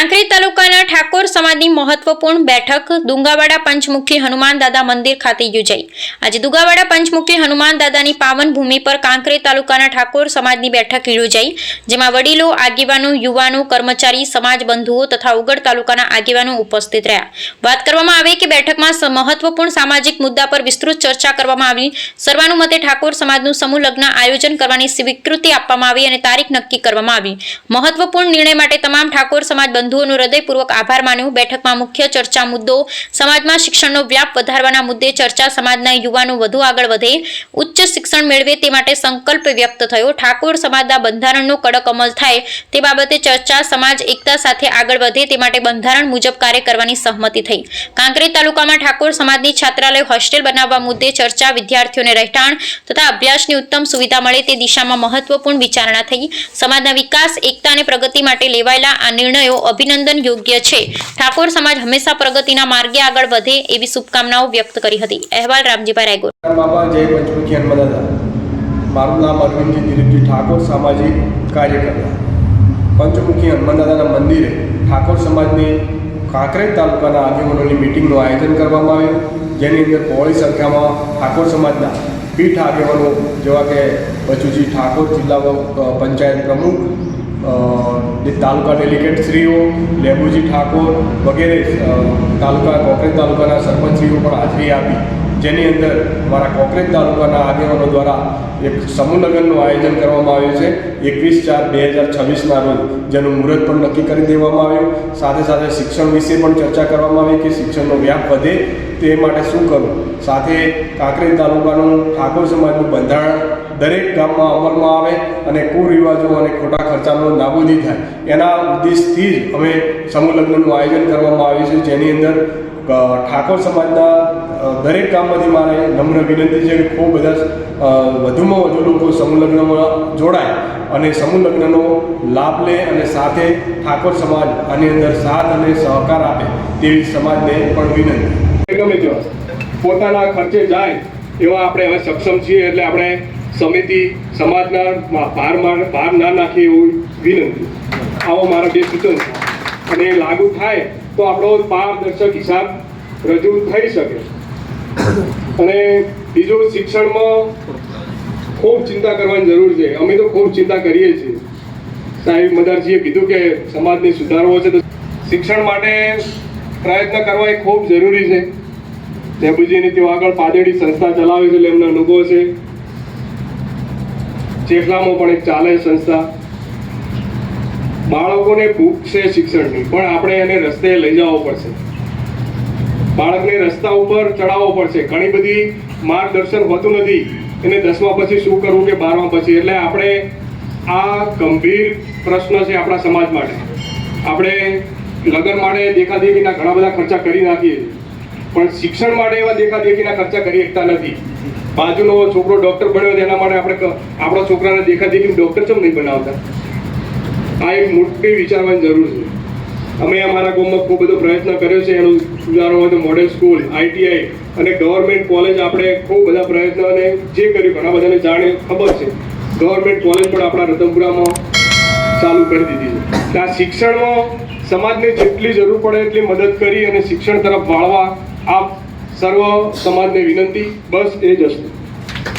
કાંકરેજ તાલુકાના ઠાકોર સમાજની મહત્વપૂર્ણ બેઠક દુંગાવાડા પંચમુખી હનુમાન દાદા મંદિર ખાતે યોજાઈ. આજે દુંગાવાડા પંચમુખી હનુમાન દાદાની પાવન ભૂમિ પર કાંકરી તાલુકાના ઠાકોર સમાજની બેઠક યોજાઈ, જેમાં વડીલો, આગેવાનો, યુવાનો, કર્મચારી, સમાજ બંધુઓ તથા ઉગડ તાલુકાના આગેવાનો ઉપસ્થિત રહ્યા. વાત કરવામાં આવે કે બેઠકમાં મહત્વપૂર્ણ સામાજિક મુદ્દા પર વિસ્તૃત ચર્ચા કરવામાં આવી. સર્વાનુમતે ઠાકોર સમાજનું સમૂહ લગ્ન આયોજન કરવાની સ્વીકૃતિ આપવામાં આવી અને તારીખ નક્કી કરવામાં આવી. મહત્વપૂર્ણ નિર્ણય માટે તમામ ઠાકોર સમાજ બંધુઓનો હૃદયપૂર્વક આભાર માન્યો. બેઠકમાં મુખ્ય ચર્ચા મુદ્દો સમાજમાં શિક્ષણનો વ્યાપ વધારવાના મુદ્દે ચર્ચા સમાજના યુવાનો વધુ આગળ વધે, ઉચ્ચ શિક્ષણ મેળવે તે માટે સંકલ્પ વ્યક્ત થયો. ઠાકોર સમાજના બંધારણનો કડક અમલ થાય તે બાબતે ચર્ચા સમાજ એકતા સાથે આગળ વધે તે માટે બંધારણ મુજબ કાર્ય કરવાની સહમતિ થઈ. કાંકરેજ તાલુકામાં ઠાકોર સમાજની છાત્રાલય હોસ્ટેલ બનાવવા મુદ્દે ચર્ચા વિદ્યાર્થીઓને રહેઠાણ તથા અભ્યાસની ઉત્તમ સુવિધા મળે તે દિશામાં મહત્વપૂર્ણ વિચારણા થઈ. સમાજના વિકાસ, એકતા અને પ્રગતિ માટે લેવાયેલા આ નિર્ણયો અભિનંદન યોગ્ય છે. ઠાકોર સમાજ હંમેશા પ્રગતિના માર્ગે આગળ વધે એવી શુભકામનાઓ વ્યક્ત કરી હતી. અહેવાલ રામજીભાઈ રાયગોર. મારું નામ અરવિંદજી દિલીપજી ઠાકોર સામાજિક કાર્યકર્તા. પંચમુખી હનુમાનદાદાના મંદિરે ઠાકોર સમાજની કાંકરેજ તાલુકાના આગેવાનોની મિટિંગનું આયોજન કરવામાં આવ્યું. જેની અંદર પહોળી સંખ્યામાં ઠાકોર સમાજના પીઠ આગેવાનો, જેવા કે બચુજી ઠાકોર, જિલ્લા પંચાયત પ્રમુખ તાલુકા ડેલિગેટશ્રીઓ લેબુજી ઠાકોર વગેરે તાલુકા કોકરેજ તાલુકાના સરપંચશ્રીઓ પણ હાજરી આપી. જેની અંદર મારા કોકરેજ તાલુકાના આગેવાનો દ્વારા એક સમૂહ લગ્નનું આયોજન કરવામાં આવ્યું છે. એકવીસ ચાર બે હજાર છવ્વીસના રોજ, જેનું મુહૂર્ત પણ નક્કી કરી દેવામાં આવ્યું. સાથે સાથે શિક્ષણ વિશે પણ ચર્ચા કરવામાં આવી કે શિક્ષણનો વ્યાપ વધે તે માટે શું કરવું? સાથે કાંકરેજ તાલુકાનું ઠાકોર સમાજનું બંધારણ દરેક ગામમાં અમલમાં આવે અને કુરિવાજો અને ખોટા ખર્ચાનો નાબૂદી થાય. એના ઉદ્દેશથી જ અમે સમૂહ લગ્નનું આયોજન કરવામાં આવ્યું છે. જેની અંદર ઠાકોર સમાજના દરેક ગામમાંથી મારે નમ્ર વિનંતી છે કે ખૂબ બધા વધુમાં વધુ લોકો સમૂહ લગ્નમાં જોડાય અને સમૂહ લગ્નનો લાભ લે અને સાથે ઠાકોર સમાજ આની અંદર સાથ અને સહકાર આપે તેવી સમાજને પણ વિનંતી. ગમે તેવા. પોતાના ખર્ચે જાય એવા આપણે હવે સક્ષમ છીએ એટલે આપણે સમિતિ સમાજના મા- ભાર ના નાખે એવું વિનંતી. આવો મારા બે સૂચન અને એ લાગુ થાય તો આપણો પારદર્શક હિસાબ રજૂ થઈ શકે. અને બીજું, શિક્ષણમાં ખૂબ ચિંતા કરવાની જરૂર છે. અમે તો ખૂબ ચિંતા કરીએ છીએ. સાહેબ મદારજીએ કીધું કે સમાજને સુધારવો છે તો શિક્ષણ માટે પ્રયત્ન કરવા એ ખૂબ જરૂરી છે. લેબુજીની તેઓ આગળ પાદેડી સંસ્થા ચલાવે છે એટલે એમનો અનુભવ છે. ચેખલામાં પણ એક ચાલે સંસ્થા. બાળકોને ભૂખ છે શિક્ષણની, પણ આપણે એને રસ્તે લઈ જવો પડશે. બાળકને રસ્તા ઉપર ચડાવવો પડશે. ઘણી બધી માર્ગદર્શન હોતું નથી. એને દસમા પછી શું કરવું કે બારમા પછી? એટલે આપણે આ ગંભીર પ્રશ્ન છે આપણા સમાજ માટે. આપણે લગ્ન માટે દેખાદેખીના ઘણા બધા ખર્ચા કરી નાખીએ પણ શિક્ષણ માટે એવા દેખાદેખીના ખર્ચા કરી શકતા નથી. બાજુનો છોકરો ડોક્ટર બન્યો તેના માટે આપણે આપણા છોકરાને દેખાદેખી ડોક્ટર કેમ નહીં બનાવતા? આ એક મોટી વિચારવાની જરૂર છે. અમે અમારા ગામમાં ખૂબ બધો પ્રયત્ન કર્યો છે, એનું સુધારો હોય તો મોડેલ સ્કૂલ આઈટીઆઈ અને ગવર્મેન્ટ કોલેજ આપણે ખૂબ બધા પ્રયત્નો અને જે કર્યું, ઘણા બધાને જાણે ખબર છે. ગવર્મેન્ટ કોલેજ પણ આપણા રતનપુરામાં ચાલુ કરી દીધી છે. એટલે આ શિક્ષણમાં સમાજને જેટલી જરૂર પડે એટલી મદદ કરી અને શિક્ષણ તરફ વાળવા આપ સર્વ સમાજને વિનંતી. બસ એ જ હશે.